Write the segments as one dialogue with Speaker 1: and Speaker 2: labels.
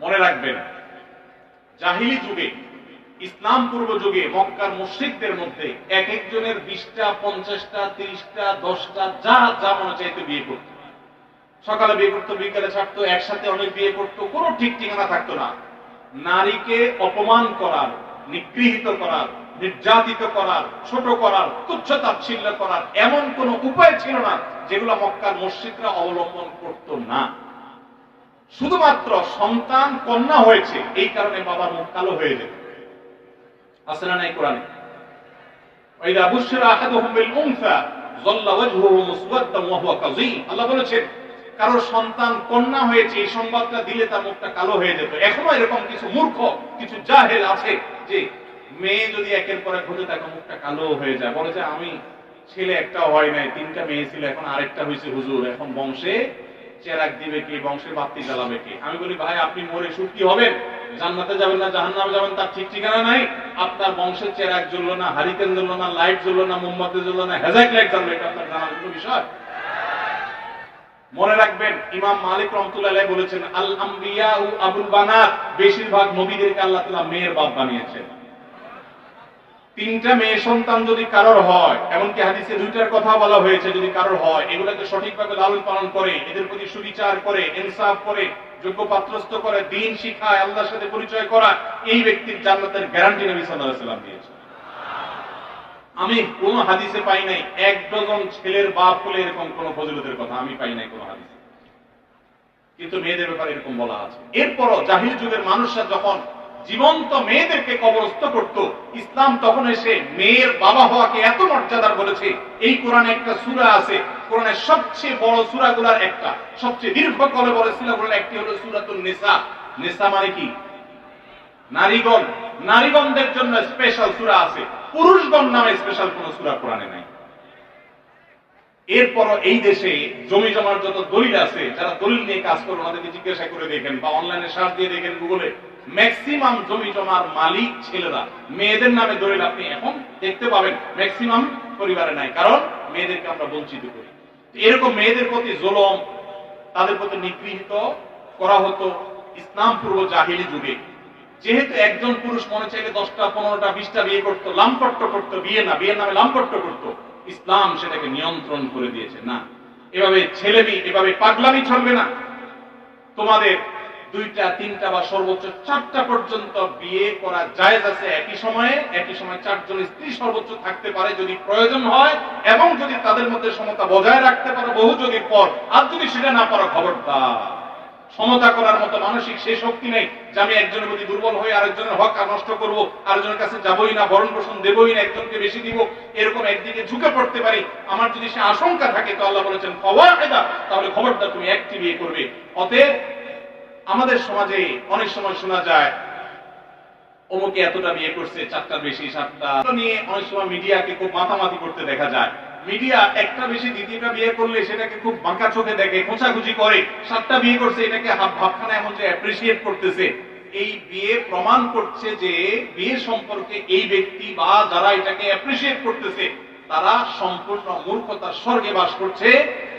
Speaker 1: মনে রাখবেন, জাহিলি যুগে, ইসলাম পূর্ব যুগে মক্কার মুশ্রিকদের মধ্যে এক একজনের বিশটা, পঞ্চাশটা, তিরিশটা, দশটা, যা যা মনে চাইতে বিয়ে করত। সকালে বিয়ে করতো, বিকেলে ছাড়তো, একসাথে অনেক বিয়ে করতো, কোনো ঠিক ঠিকানা থাকতো না। নারীকে অপমান করার, নিগৃহীত করার, নির্যাতিত করার, ছোট করার, তুচ্ছ তাচ্ছিল্য করার এমন কোন উপায় ছিল না যেগুলো মক্কার মসজিদরা অবলম্বন করত না। শুধুমাত্র সন্তান কন্যা হয়েছে, এই কারণে বাবার মুখ কালো হয়ে যেত আছে না নাই কোরআনে? ওয়াজহুহু ওয়া হুয়া কাযীম। আল্লাহ বলেছেন, কারোর সন্তান কন্যা হয়েছে, এই সংবাদটা দিলে তার মুখটা কালো হয়ে যেত। এখনও এরকম কিছু মূর্খ, কিছু জাহেল আছে যে মেয়ে যদি একের পর এক হতে মুখটা কালো হয়ে যায়। বলে যে আমি ছেলে একটা হয় নাই, তিনটা মেয়ে ছিল, এখন আরেকটা হয়েছে হুজুর, এখন বংশে চেরাক দিবে কে, বংশের বাতি জ্বালাবে কে? আমি বলি, ভাই, আপনি মরে সুখী হবেন? জান্নাতে যাবেন না, জাহান্নামে যাবেন, তার ঠিক ঠিকানা নাই। আপনার বংশের চেরাক জ্বললো না, হারিকেন জ্বললো না, লাইট জ্বললো না, মোমবাতি জ্বললো না হেজাক লাইট জ্বললো এটা আপনার জানার কোনো বিষয়? মনে রাখবেন, ইমাম মালিক রহমতুল্লাহ বলেছেন আল আম্বিয়া ও আবুল বানাত। বেশিরভাগ নবীদেরকে আল্লাহ তালা মেয়ের বাপ বানিয়েছেন। তিনটা মেয়ে সন্তান যদি কারোর হয়, এমনকি হাদিসে দুইটার কথা বলা হয়েছে যদি কারোর হয়, এগুলোকে সঠিকভাবে লালন পালন করে, এদের প্রতি সুবিচার করে, ইনসাফ করে, যোগ্য পাত্রস্থ করে, দিন শিখায়, আল্লাহর সাথে পরিচয় করা এই ব্যক্তির জান্নাতের গ্যারান্টি নবী সাল্লাল্লাহু আলাইহি সাল্লাম দিয়েছে আমি কোন হাদিসে পাই নাই, এক ডজন ছেলের বাপ হলে এরকম কোন ফজিলতের কথা আমি পাই নাই কোন হাদিসে। কিন্তু মেয়েদের ব্যাপারে এরকম বলা আছে। এরপরও জাহির যুগের মানুষরা যখন জীবন্ত মেয়েদেরকে কবরস্থ করত। ইসলাম তখন এসে মেয়ের বাবা হওয়াকে এত মর্যাদার বলেছে। এই কোরআনে একটা সূরা আছে। কোরআনের সবচেয়ে বড় সূরাগুলোর একটা। সবচেয়ে দীর্ঘ কলে বলে সূরাগুলোর একটি হলো সূরাতুন নিসা। নিসা মানে কি? নারীগণ। নারীগণদের জন্য স্পেশাল সূরা আছে। পুরুষগণ নামে স্পেশাল কোন সূরা কোরআনে নাই। এরপর এই দেশে জমি জমার যত দলিল আছে, যারা দলিল নিয়ে কাজ করে, ওনাদেরকে জিজ্ঞাসা করে দেখেন বা অনলাইনে সার্চ দিয়ে দেখেন গুগলে ম্যাক্সিমাম জমি জমার মালিক ছেলেরা। মেয়েদের নামে দলিল আপনি এখন দেখতে পাবেন। ম্যাক্সিমাম পরিবারে নাই, কারণ মেয়েদেরকে আমরা বঞ্চিত করি। এরকম মেয়েদের প্রতি জুলম, তাদের প্রতি নিগৃহীত করা হতো ইসলাম পূর্ব জাহিলি যুগে। যেহেতু একজন পুরুষ মনে চাইলে দশটা, পনেরোটা, বিশটা বিয়ে করতো, লাম্পট্য করতো, বিয়ে না, বিয়ের নামে লাম্পট্য করতো। ইসলাম সেটাকে নিয়ন্ত্রণ করে দিয়েছে, না। এভাবে ছেলেমি এভাবে পাগলামি চলবে না। তোমাদের দুইটা, তিনটা বা সর্বোচ্চ চারটা পর্যন্ত বিয়ে করা জায়েজ আছে একই সময়ে। একই সময় চারজন স্ত্রী সর্বোচ্চ থাকতে পারে যদি প্রয়োজন হয় এবং যদি তাদের মধ্যে সমতা বজায় রাখতে পারো বহু যুগের পর। আর যদি সেটা না পারো, খবরদার। সমতা করার মতো মানসিক সেই শক্তি নেই যে আমি একজনের প্রতি দুর্বল হয়ে আরেকজনের হক আর নষ্ট করব, আরেকজনের কাছে যাবই না, ভরণ পোষণ দেবই না, একজনকে বেশি দিব, এরকম একদিকে ঝুঁকে পড়তে পারি। আমার যদি সে আশঙ্কা থাকে, তো আল্লাহ বলেছেন খবর তাহলে খবরটা তুমি একটি বিয়ে করবে। অতএব আমাদের সমাজে অনেক সময় শোনা যায়, অমুকে এতটা বিয়ে করছে, চারটার বেশি, সাতটা। নিয়ে অনেক সময় মিডিয়াকে খুব মাতামাতি করতে দেখা যায়। মিডিয়া একটা বেশি, দ্বিতীয়টা বিয়ে করলে সেটাকে খুব বাঁকা চোখে দেখে, খোঁচাখুচি করে। সাতটা বিয়ে করছে, এটাকে ভাবখানা এমন যে অ্যাপ্রিসিয়েট করতেছে। এই বিয়ে প্রমাণ করছে যে বিয়ে সম্পর্কে এই ব্যক্তি বা যারা এটাকে অ্যাপ্রিসিয়েট করতেছে, তারা সম্পূর্ণ মূর্খতার স্বর্গে বাস করছে।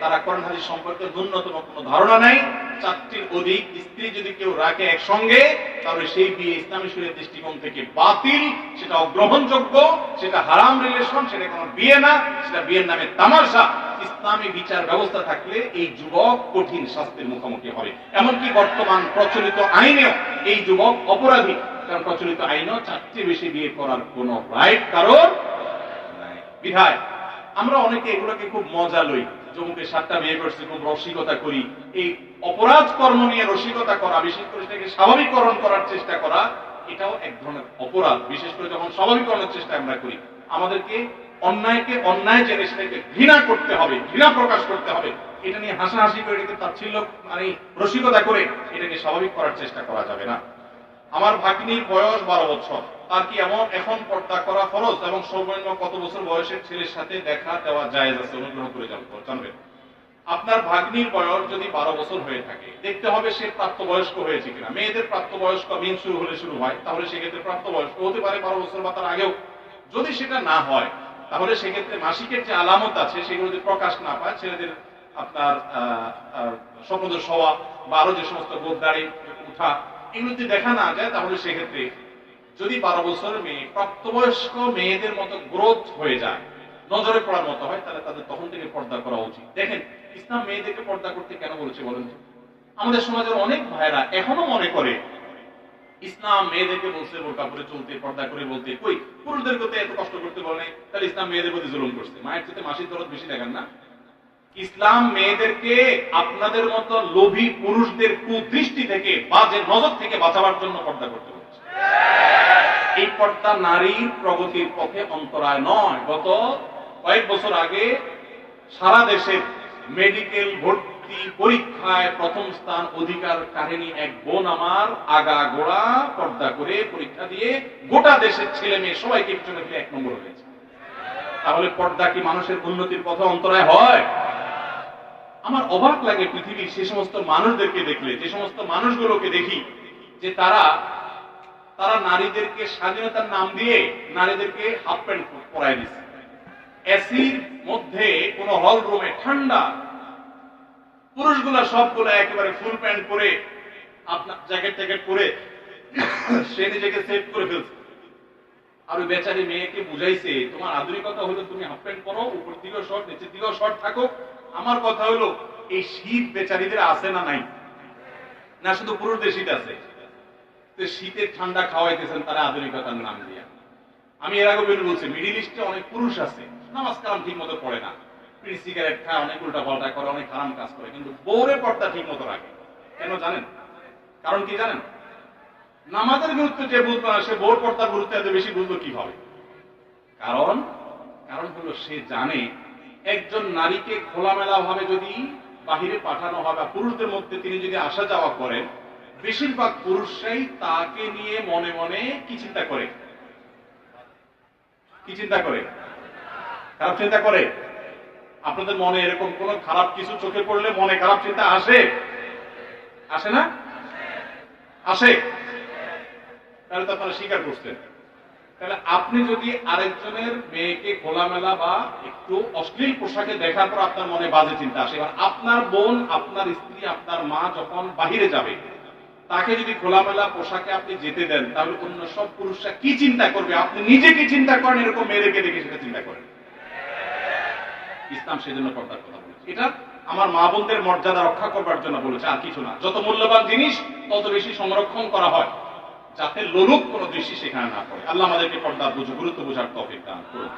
Speaker 1: তারা করোনারি সম্পর্কে ন্যূনতম কোনো ধারণা নাই। চারটির অধিক স্ত্রী যদি কেউ রাখে একসঙ্গে, তাহলে সেই বিয়ে ইসলামী শরীরের দৃষ্টিকোণ থেকে বাতিল। সেটা অগ্রহণযোগ্য, সেটা হারাম রিলেশন সেটা কোনো বিয়ে না, সেটা বিয়ের নামে তামাশা। ইসলামী বিচার ব্যবস্থা থাকলে এই যুবক কঠিন শাস্তির মুখোমুখি হবে। এমনকি বর্তমান প্রচলিত আইনেও এই যুবক অপরাধী। কারণ প্রচলিত আইনেও চারটি বেশি বিয়ে করার কোনো রাইট কারণ। বিধায়, আমরা অনেকে এগুলোকে খুব মজা লই। জমুকে সাতটা বিয়ে করছে, খুব রসিকতা করি। এই অপরাধ কর্ম নিয়ে রসিকতা করা, বিশেষ করে সেটাকে স্বাভাবিকরণ করার চেষ্টা করা, এটাও এক ধরনের অপরাধ। বিশেষ করে যখন স্বাভাবিকরণের চেষ্টা আমরা করি, আমাদেরকে অন্যায়কে অন্যায় জেনে সেটাকে ঘৃণা করতে হবে, ঘৃণা প্রকাশ করতে হবে। এটা নিয়ে হাসাহাসি করে এটাকে তাচ্ছিল্য মানে রসিকতা করে এটাকে স্বাভাবিক করার চেষ্টা করা যাবে না। আমার ভাগ্নির বয়স বারো বছর। তার কি এমন এখন পর্দা করা ফরজ এবং সর্বনিম্ন কত বছর বয়সের ছেলের সাথে দেখা দেওয়া জায়েজ আছে? অনুগ্রহ করে জানবেন। আপনার ভাগ্নির বয়স যদি বারো বছর হয়ে থাকে, দেখতে হবে সে প্রাপ্তবয়স্ক হয়েছে কিনা। মেয়েদের প্রাপ্তবয়স্ক মিন শুরু হলে শুরু হয়, তাহলে সেক্ষেত্রে প্রাপ্তবয়স্ক হতে পারে বারো বছর বা তার আগেও। যদি সেটা না হয়, তাহলে সেক্ষেত্রে মাসিকের যে আলামত আছে, সেগুলো যদি প্রকাশ না পায়, ছেলেদের আপনার স্বপ্নদোষ হওয়া বা আরও যে সমস্ত দাড়ি উঠা এগুলো দেখা না যায়, তাহলে সেক্ষেত্রে যদি বারো বছরের মেয়ে, প্রাপ্তবয়স্ক মেয়েদের মতো গ্রোথ হয়ে যায়, নজরে পড়ার মতো হয়, তাহলে তাদের তখন থেকে পর্দা করা উচিত। দেখেন, ইসলাম মেয়েদেরকে পর্দা করতে কেন বলেছে বলেন তো? আমাদের সমাজের অনেক ভাইরা এখনও মনে করে, ইসলাম মেয়েদেরকে বলছে, বোরকা পরে চলতে, পর্দা করে বলতে, কই? পুরুষদেরকে তো এত কষ্ট করতে বলে তাহলে ইসলাম মেয়েদের প্রতি জুলুম করছে। মায়ের চেয়ে মাসির দরদ বেশি দেখেন না? ইসলাম মেয়েদেরকে আপনাদের মতো লোভী পুরুষদের কুদৃষ্টি থেকে বাজে নজর থেকে বাঁচাবার জন্য পর্দা করতে বলেছে এই পর্দা নারীর প্রগতির পথে অন্তরায় নয়। গত কয়েক বছর আগে সারা দেশের মেডিকেল ভর্তি পরীক্ষায় প্রথম স্থান অধিকার কাহিনী এক বোন আমার আগা গোড়া পর্দা করে পরীক্ষা দিয়ে গোটা দেশের ছেলে মেয়ে সবাইকে পিছনে এক নম্বর হয়েছে। তাহলে পর্দা কি মানুষের উন্নতির পথে অন্তরায় হয়? আমার অবাক লাগে পৃথিবীর সে সমস্ত মানুষদেরকে দেখলে, যে সমস্ত মানুষগুলোকে দেখি, যে তারা তারা নারীদেরকে স্বাধীনতার নাম দিয়ে নারীদেরকে হাফ প্যান্ট পরাই দিচ্ছে। এসির মধ্যে কোন হল রুমে ঠান্ডা, পুরুষগুলা সবগুলো একেবারে ফুল প্যান্ট পরে, আপনার জ্যাকেট ট্যাকেট পরে, সে নিজেকে সেভ করে ফেলছে। আর ওই বেচারি মেয়েকে বুঝাইছে, তোমার আধুনিকতা হলো তুমি হাফ প্যান্ট পরো, উপর দিকেও শর্ট নিচের দিকেও শর্ট থাকো আমার কথা হলো এই শীত বেচারিদের আছে না নাই? না, শুধু পুরুষদের শীত আছে। শীতের ঠান্ডা খাওয়াইতেছেন তারা আধুনিকতার নাম দিয়ে। আমি এর আগে বের বলছি মিডিল ইস্টে অনেক পুরুষ আছে, নামাজ কালাম ঠিক মতো পড়ে না। বিড়ি সিগারেট খায়, অনেক উল্টা পাল্টা করে, অনেক হারাম কাজ করে, কিন্তু বউরের পর্দা ঠিক মতো রাখে। কেন জানেন? কারণ কি জানেন? নামাজের গুরুত্ব যে বুঝবে না সে বউর পর্দার গুরুত্ব এত বেশি বুঝলো কীভাবে কারণ কারণ হলো সে জানে একজন নারীকে খোলামেলা ভাবে যদি বাহিরে পাঠানো হয় বা পুরুষদের মধ্যে তিনি যদি আসা যাওয়া করেন, বেশিরভাগ পুরুষরাই তাকে নিয়ে মনে মনে কি চিন্তা করে? কি চিন্তা করে? খারাপ চিন্তা করে? আপনাদের মনে এরকম কোন খারাপ কিছু চোখে পড়লে মনে খারাপ চিন্তা আসে? আসে না? আসে। তাহলে তো আপনারা স্বীকার করছেন। তাহলে আপনি যদি আরেকজনের মেয়েকে খোলামেলা বা একটু অশ্লীল পোশাকে দেখার পর আপনার মনে বাজে চিন্তা আসে, এবার আপনার বোন, আপনার স্ত্রী, আপনার মা যখন বাহিরে যাবে, তাকে যদি খোলামেলা পোশাকে আপনি যেতে দেন, তাহলে অন্য সব পুরুষরা কি চিন্তা করবে? আপনি নিজে কি চিন্তা করেন? এরকম মেয়েদেরকে দেখে সেটা চিন্তা করেন। ইসলাম সেজন্য পর্দার কথা বলেছে। এটা আমার মা বোনদের মর্যাদা রক্ষা করবার জন্য বলেছে, আর কিছু না। যত মূল্যবান জিনিস, তত বেশি সংরক্ষণ করা হয়। যাতে লোলুপ কোনো দৃষ্টি সেখানে না পড়ে। আল্লাহ আমাদেরকে পর্দার বুঝ গুরুত্ব বোঝার তফিক দান করুন।